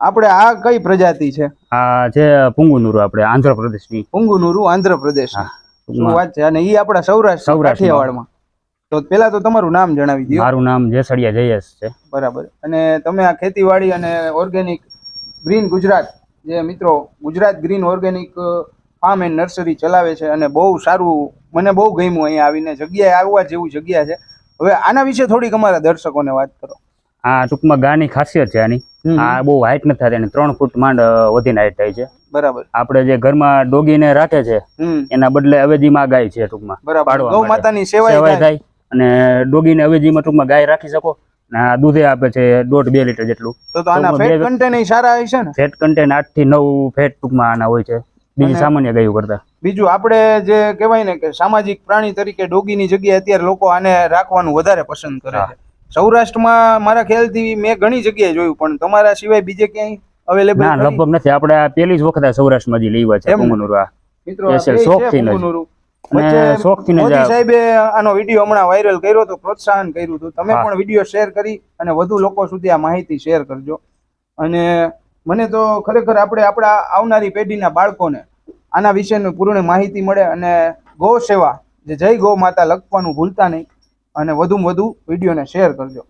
આપણે આ કઈ પ્રજાતિ છે? આ છે પુંગુનુરુ આપણે આંધ્રપ્રદેશની. પુંગુનુરુ આંધ્રપ્રદેશ પ્રદેશ શું વાત છે? અને ઈ આપણા સૌરાષ્ટ્ર. કાઠિયાવાડમાં. તો પેલા તો તમારું નામ જણાવી દો મારું નામ જેસડિયા જયેશ છે. બરાબર. અને તમે આ ખેતીવાડી અને ઓર્ગેનિક ગ્રીન ગુજરાત જે મિત્રો Gujarat green organic farm and nursery ચલાવે છે અને બહુ સારું મને બહુ ગમ્યું અહીંયા આવીને. જગ્યાએ આવવા જેવું જગ્યા છે. હવે આના વિશે થોડીક અમારા દર્શકોને વાત કરો. આ ટૂંકમાં ગાની ખાસિયત છે આની. આ બહુ હાઈટ નથી થતી અને ત્રણ ફૂટ માંડ વધીને હાઈટ થાય છે. બરાબર. આપણે જે ઘરમાં ડોગીને રાખે છે એના બદલે અવેજીમાં ગાય છે ટૂંકમાં બરાબર. ગૌ માતાની સેવાય થાય. અને ડોગીને અવેજીમાં ટૂંકમાં ગાય રાખી શકો દૂધે આપે છે દોઢ બે લીટર જેટલું. તો આના ફેટ કન્ટેન્ટ કન્ટેન સારા છે ને? ફેટ કન્ટેન્ટ આઠથી નવ ફેટ ટૂંકમાં આના હોય છે. બીજી સામાન્ય ગાયો કરતા. બીજું આપણે જે કહેવાય ને કે સામાજિક પ્રાણી તરીકે ડોગીની જગ્યાએ અત્યારે લોકો આને રાખવાનું વધારે પસંદ કરે છે. સૌરાષ્ટ્રમાં મારા ખ્યાલથી મેં ઘણી જગ્યાએ જોયું પણ તમારા સિવાય બીજે ક્યાંય અવેલેબલ ના લગભગ નથી. આપણે આ પહેલી જ વખત આ સૌરાષ્ટ્રમાં જે લેવા છે એમ? આ. મિત્રો મોદી સાહેબે આનો વીડિયો હમણાં વાયરલ કર્યો તો પ્રોત્સાહન કર્યું હતું. તમે પણ વીડિયો શેર કરી અને વધુ લોકો સુધી આ માહિતી શેર કરજો. અને મને તો ખરેખર આપણે આપણા આવનારી પેઢીના બાળકોને આના વિશેની પૂર્ણ માહિતી મળે અને ગૌ સેવા જે જય ગૌ માતા લખવાનું ભૂલતા નહીં. અને વધુમાં વધુ વિડીયોને શેર કરજો.